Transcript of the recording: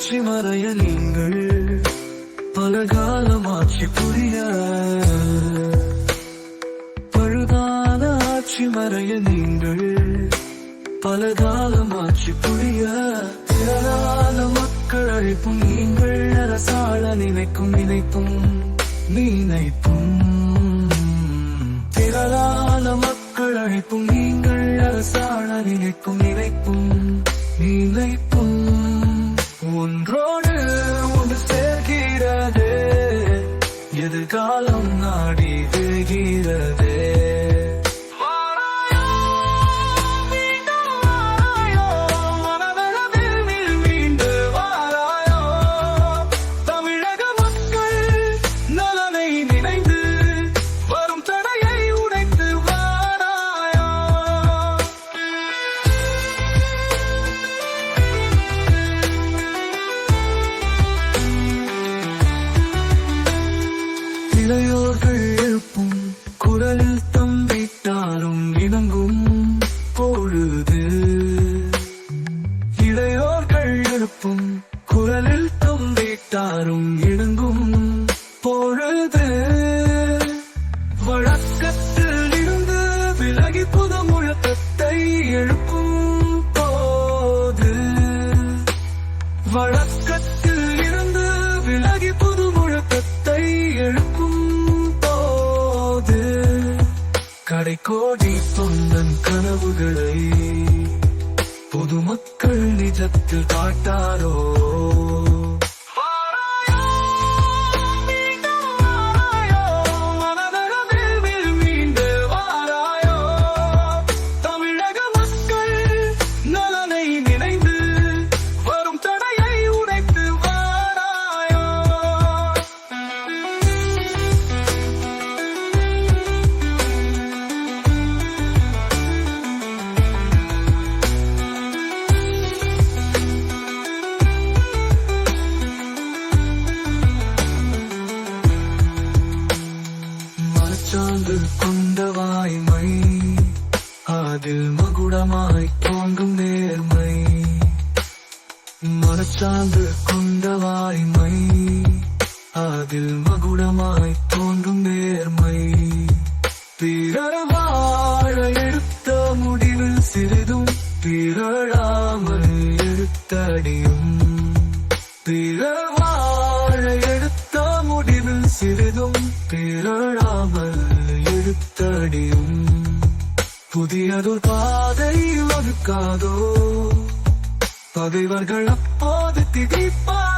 காட்சி மறைய நீங்கள் பல பலகாலமாட்சி புரிய. பழுதான ஆட்சி மறைய நீங்கள் பல பலகாலமாட்சி புரிய. திரளான மக்கள் அழைப்பும் நீங்கள் அரசாள நினைக்கும் நினைப்பும் நினைப்பும். திரளான மக்கள் அழைப்பும் நீங்கள் அரசாள நினைக்கும் நினைப்பும் நினைப்பும். எதிர்காலம் நாடி விழுகிறது இளையோர்கள் எழுப்பும் குரலில் தும்பிட்டாரும் இடுங்கும் பொழுது. வழக்கத்தில் இருந்து விலகி புது முழக்கத்தை எழுப்பும் போது. வழக்கத்தில் இருந்து விலகி புது முழக்கத்தை எழுப்பும் போது. கடைக்கோடி தொண்டன் கனவுகளை பொதுமக்கள் நிஜத்தில் காட்டாரோ? மனச்சான்று கொண்ட வாய்மை அதில் மகுடமாய் தோங்கும் நேர்மை. மனச்சான்று கொண்ட வாய்மை அதில் மகுடமாய் தோன்றும் நேர்மை. பிறர் வாழ எடுத்த முடிவில் சிறிதும் பிறழாமல் எடுத்தடியும். புதியதொரு பாதை வகுக்காதோ? பகைவர்கள் அப்போது திகைப்பார்.